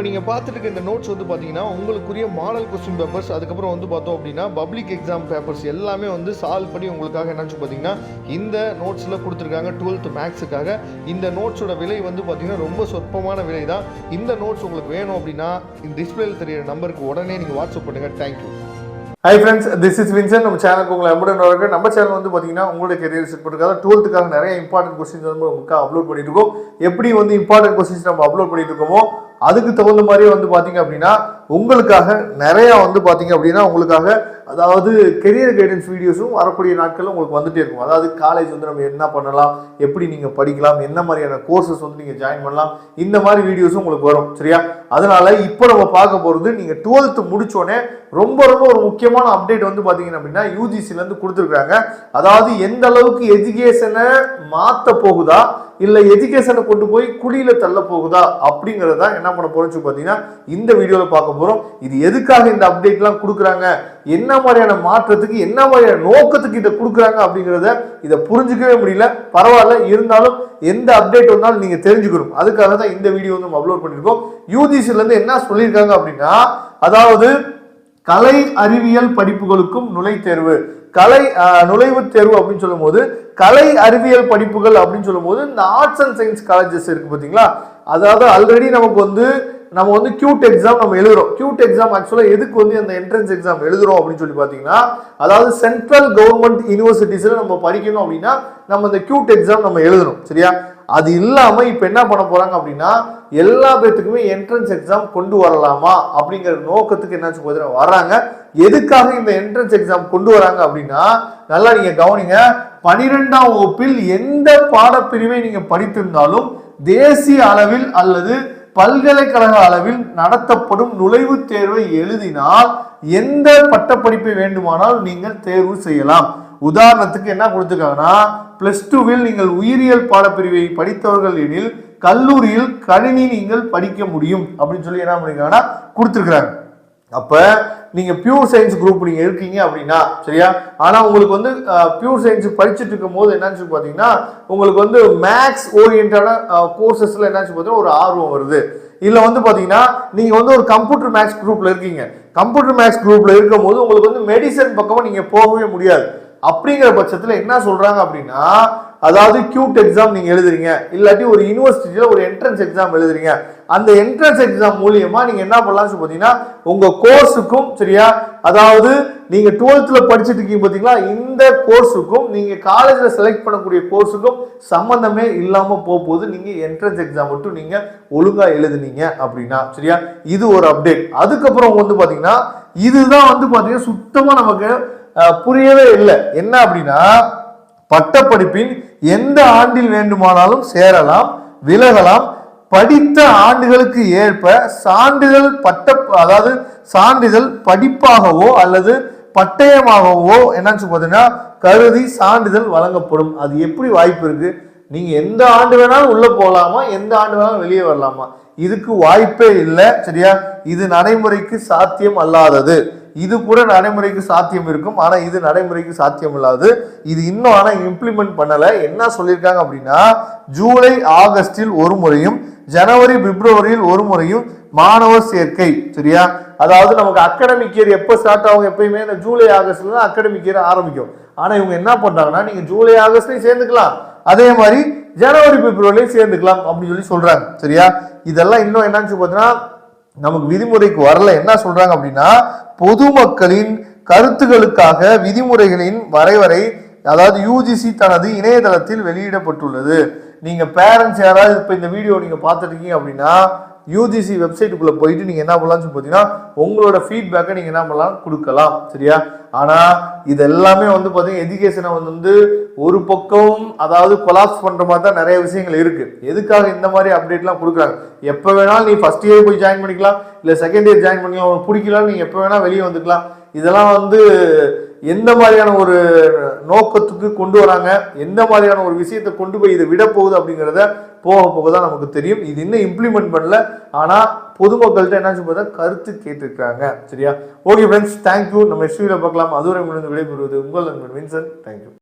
இப்போ நீங்கள் பார்த்துட்டு இந்த நோட்ஸ் வந்து பார்த்தீங்கன்னா உங்களுக்குரிய மாடல் கொஸ்டின் பேப்பர்ஸ் அதுக்கப்புறம் வந்து பார்த்தோம் அப்படின்னா பப்ளிக் எக்ஸாம் பேப்பர்ஸ் எல்லாமே வந்து சால்வ் பண்ணி உங்களுக்காக என்னன்னு பார்த்தீங்கன்னா இந்த நோட்ஸில் கொடுத்துருக்காங்க டுவெல்த் மேக்ஸுக்காக இந்த நோட்ஸோட விலை வந்து பார்த்தீங்கன்னா ரொம்ப சொற்பமான விலை தான் இந்த நோட்ஸ் உங்களுக்கு வேணும் அப்படின்னா இந்த டிஸ்பிளேல தெரியிற நம்பருக்கு உடனே நீங்கள் வாட்ஸ்அப் பண்ணுங்கள் thank you hi friends this is Vinson நம்ம சேனலுக்கு உங்களை எம்புடன் வரக்கு நம்ம சேனல் வந்து பார்த்தீங்கன்னா உங்களுடைய கெரியர் செட் பண்ணுறதுக்காக டுவெல்த்துக்காக நிறைய இம்பார்ட்டன்ட் கொஸ்டின்ஸ் வந்து உங்களுக்கு அப்லோட் பண்ணிட்டு இருக்கோம். எப்படி வந்து இம்பார்ட்டன்ட் கொஸ்டின்ஸ் நம்ம அப்லோட் பண்ணிட்டு இருக்கோமோ அதுக்கு தகுந்த மாதிரியே வந்து பார்த்தீங்க அப்படின்னா உங்களுக்காக நிறையா வந்து பார்த்தீங்க அப்படின்னா உங்களுக்காக அதாவது கெரியர் கைடன்ஸ் வீடியோஸும் வரக்கூடிய நாட்களில் உங்களுக்கு வந்துட்டே இருக்கும். அதாவது காலேஜ் வந்து நம்ம என்ன பண்ணலாம் எப்படி நீங்கள் படிக்கலாம் என்ன மாதிரியான கோர்சஸ் வந்து நீங்கள் ஜாயின் பண்ணலாம் இந்த மாதிரி வீடியோஸும் உங்களுக்கு வரும் சரியா? அதனால் இப்போ நம்ம பார்க்க போகிறது நீங்கள் டுவெல்த்து முடித்தோடனே ரொம்ப ரொம்ப ஒரு முக்கியமான அப்டேட் வந்து பார்த்தீங்க அப்படின்னா யூஜிசிலேருந்து கொடுத்துருக்காங்க. அதாவது எந்த அளவுக்கு எஜுகேஷனை மாற்ற போகுதா இல்லை எஜுகேஷனை கொண்டு போய் குழியில் தள்ள போகுதா அப்படிங்கிறது தான் என்ன பண்ண போறோம்னு பார்த்தீங்கன்னா இந்த வீடியோவில் பார்க்க போகிறோம் இது எதுக்காக இந்த அப்டேட்லாம் கொடுக்குறாங்க? என்ன மாதிரியான மாற்றத்துக்கு என்ன மாதிரியான நோக்கத்துக்கு இதை கொடுக்குறாங்க அப்படிங்கிறத இதை புரிஞ்சுக்கவே முடியல. பரவாயில்ல இருந்தாலும் எந்த அப்டேட் வந்தாலும் நீங்கள் தெரிஞ்சுக்கணும். அதுக்காக தான் இந்த வீடியோ வந்து நம்ம அப்லோட் பண்ணியிருக்கோம். யூஜிசிலேருந்து என்ன சொல்லியிருக்காங்க அப்படின்னா அதாவது கலை அறிவியல் படிப்புகளுக்கும் நுழைத்தேர்வு கலை நுழைவுத் தேர்வு அப்படின்னு சொல்லும்போது கலை அறிவியல் படிப்புகள் அப்படின்னு சொல்லும்போது இந்த ஆர்ட்ஸ் அண்ட் சயின்ஸ் காலேஜஸ் இருக்கு பார்த்தீங்களா? அதாவது ஆல்ரெடி நமக்கு வந்து நம்ம வந்து கியூட் எக்ஸாம் நம்ம எழுதுறோம். கியூட் எக்ஸாம் ஆக்சுவலாக எதுக்கு வந்து அந்த என்ட்ரன்ஸ் எக்ஸாம் எழுதுறோம் அப்படின்னு சொல்லி பார்த்தீங்கன்னா அதாவது சென்ட்ரல் கவர்மெண்ட் யூனிவர்சிட்டிஸில் நம்ம படிக்கணும் அப்படின்னா நம்ம இந்த கியூட் எக்ஸாம் நம்ம எழுதணும். சரியா? அது இல்லாமல் இப்போ என்ன பண்ண போகிறாங்க அப்படின்னா எல்லா பேத்துக்குமே என்ட்ரன்ஸ் எக்ஸாம் கொண்டு வரலாமா அப்படிங்கிற நோக்கத்துக்கு என்னாச்சு பார்த்தீங்கன்னா வர்றாங்க. எதுக்காக இந்த என்ட்ரன்ஸ் எக்ஸாம் கொண்டு வராங்க அப்படின்னா நல்லா நீங்கள் கவனிங்க பனிரெண்டாம் வகுப்பில் எந்த பாடப்பிரிவை நீங்கள் படித்திருந்தாலும் தேசிய அளவில் அல்லது பல்கலைக்கழக அளவில் நடத்தப்படும் நுழைவுத் தேர்வை எழுதினால் எந்த பட்டப்படிப்பை வேண்டுமானால் நீங்கள் தேர்வு செய்யலாம். உதாரணத்துக்கு என்ன கொடுத்துருக்காங்கன்னா பிளஸ் டூவில் நீங்கள் உயிரியல் பாடப்பிரிவை படித்தவர்கள் எனில் கல்லூரியில் கணினி நீங்கள் படிக்க முடியும் அப்படின்னு சொல்லி என்ன பண்ணிருக்காங்கன்னா கொடுத்துருக்குறாங்க. அப்போ நீங்கள் பியூர் சயின்ஸ் குரூப் நீங்கள் இருக்கீங்க அப்படின்னா சரியா? ஆனால் உங்களுக்கு வந்து பியூர் சயின்ஸ் படிச்சுட்டு இருக்கும் போது என்னன்னு சொல்லி உங்களுக்கு வந்து மேக்ஸ் ஓரியன்டான கோர்சஸில் என்னன்னு பார்த்தீங்கன்னா ஒரு ஆர்வம் வருது. இல்லை வந்து பார்த்தீங்கன்னா நீங்கள் வந்து ஒரு கம்ப்யூட்டர் மேக்ஸ் குரூப்பில் இருக்கீங்க. கம்ப்யூட்டர் மேக்ஸ் குரூப்பில் இருக்கும் போது உங்களுக்கு வந்து மெடிசன் பக்கமாக நீங்கள் போகவே முடியாது. அப்படிங்கிற பட்சத்தில் என்ன சொல்கிறாங்க அப்படின்னா அதாவது கியூட் எக்ஸாம் நீங்கள் எழுதுறீங்க. இல்லாட்டி ஒரு யூனிவர்சிட்டியில் ஒரு என்ட்ரன்ஸ் எக்ஸாம் எழுதுறீங்க. அந்த என்ட்ரன்ஸ் எக்ஸாம் மூலியமாக நீங்கள் என்ன பண்ணலாம்னு சொல்லி பார்த்தீங்கன்னா உங்கள் கோர்ஸுக்கும் சரியா அதாவது நீங்கள் டுவெல்த்தில் படிச்சுட்டு இருக்கீங்க பார்த்தீங்களா இந்த கோர்ஸுக்கும் நீங்கள் காலேஜில் செலக்ட் பண்ணக்கூடிய கோர்ஸுக்கும் சம்மந்தமே இல்லாமல் போக போகுது என்ட்ரன்ஸ் எக்ஸாம் மட்டும் நீங்கள் ஒழுங்காக எழுதுனீங்க அப்படின்னா சரியா? இது ஒரு அப்டேட் அதுக்கப்புறம் வந்து பார்த்தீங்கன்னா இதுதான் வந்து பார்த்தீங்கன்னா சுத்தமாக நமக்கு புரியவே இல்லை. என்ன அப்படின்னா பட்டப்படிப்பின் எந்த ஆண்டில் வேண்டுமானாலும் சேரலாம் விலகலாம். படித்த ஆண்டுகளுக்கு ஏற்ப சான்றிதழ் பட்ட அதாவது சான்றிதழ் படிப்பாகவோ அல்லது பட்டயமாகவோ என்னன்னு சொல்லி பார்த்தீங்கன்னா கருதி சான்றிதழ் வழங்கப்படும். அது எப்படி வாய்ப்பு இருக்கு? நீங்க எந்த ஆண்டு வேணாலும் உள்ள போகலாமா? எந்த ஆண்டு வேணாலும் வெளியே வரலாமா? இதுக்கு வாய்ப்பே இல்லை சரியா? இது நடைமுறைக்கு சாத்தியம் அல்லாதது. இது கூட நடைமுறைக்கு சாத்தியம் இருக்கும். ஆனால் இது நடைமுறைக்கு சாத்தியம் இல்லாது இது இன்னும் ஆனால் இம்ப்ளிமெண்ட் பண்ணலை. என்ன சொல்லியிருக்காங்க அப்படின்னா ஜூலை ஆகஸ்டில் ஒரு முறையும் ஜனவரி பிப்ரவரியில் ஒரு முறையும் மாணவர் சேர்க்கை சரியா? அதாவது நமக்கு அகாடமிக் இயர் எப்போ ஸ்டார்ட் ஆகும் எப்பயுமே இந்த ஜூலை ஆகஸ்ட்ல தான் அகாடமிக் இயர் ஆரம்பிக்கும். ஆனால் இவங்க என்ன பண்ணுறாங்கன்னா நீங்கள் ஜூலை ஆகஸ்ட்லையும் சேர்ந்துக்கலாம். அதே மாதிரி ஜனவரி பிப்ரவரிலையும் சேர்ந்துக்கலாம் அப்படின்னு சொல்லி சொல்கிறாங்க சரியா? இதெல்லாம் இன்னும் என்னன்னு சொல்லி பார்த்தீங்கன்னா நமக்கு விதிமுறைக்கு வரல. என்ன சொல்றாங்க அப்படின்னா பொதுமக்களின் கருத்துகளுக்காக விதிமுறைகளின் வரைவரை அதாவது யூஜிசி தனது இணையதளத்தில் வெளியிடப்பட்டுள்ளது. நீங்க பேரண்ட்ஸ் யாராவது இப்போ இந்த வீடியோ நீங்க பார்த்துருக்கீங்க அப்படின்னா யூஜிசி வெப்சைட்டுக்குள்ள போயிட்டு நீங்க என்ன பண்ணலாம்னு சொல்லி பார்த்தீங்கன்னா உங்களோட ஃபீட்பேக்கை நீங்க என்ன பண்ணலாம்? கொடுக்கலாம். சரியா? ஆனா இது எல்லாமே வந்து பார்த்தீங்கன்னா எஜுகேஷனை வந்து ஒரு பக்கம் அதாவது கொலாப்ஸ் பண்ற மாதிரி தான் நிறைய விஷயங்கள் இருக்கு. எதுக்காக இந்த மாதிரி அப்டேட்லாம் கொடுக்குறாங்க? எப்போ வேணாலும் நீ ஃபர்ஸ்ட் இயர் போய் ஜாயின் பண்ணிக்கலாம். இல்லை செகண்ட் இயர் ஜாயின் பண்ணிக்கலாம். பிடிக்கலாம் நீங்கள் எப்போ வேணா வெளியே வந்துக்கலாம். இதெல்லாம் வந்து எந்த மாதிரியான ஒரு நோக்கத்துக்கு கொண்டு வராங்க? எந்த மாதிரியான ஒரு விஷயத்தை கொண்டு போய் இதை விட போகுது அப்படிங்கிறத போக போக தான் நமக்கு தெரியும். இது இன்னும் இம்ப்ளிமெண்ட் பண்ணல. ஆனால் பொதுமக்கள்கிட்ட என்ன பார்த்தா கருத்து கேட்டிருக்காங்க சரியா? ஓகே ஃப்ரெண்ட்ஸ் தேங்க்யூ நம்ம எஸ்டிவியில் பார்க்கலாம். அதுவரை முடிந்து விடைபெறுவது உங்கள் நண்பன் வின்சன் தேங்க்யூ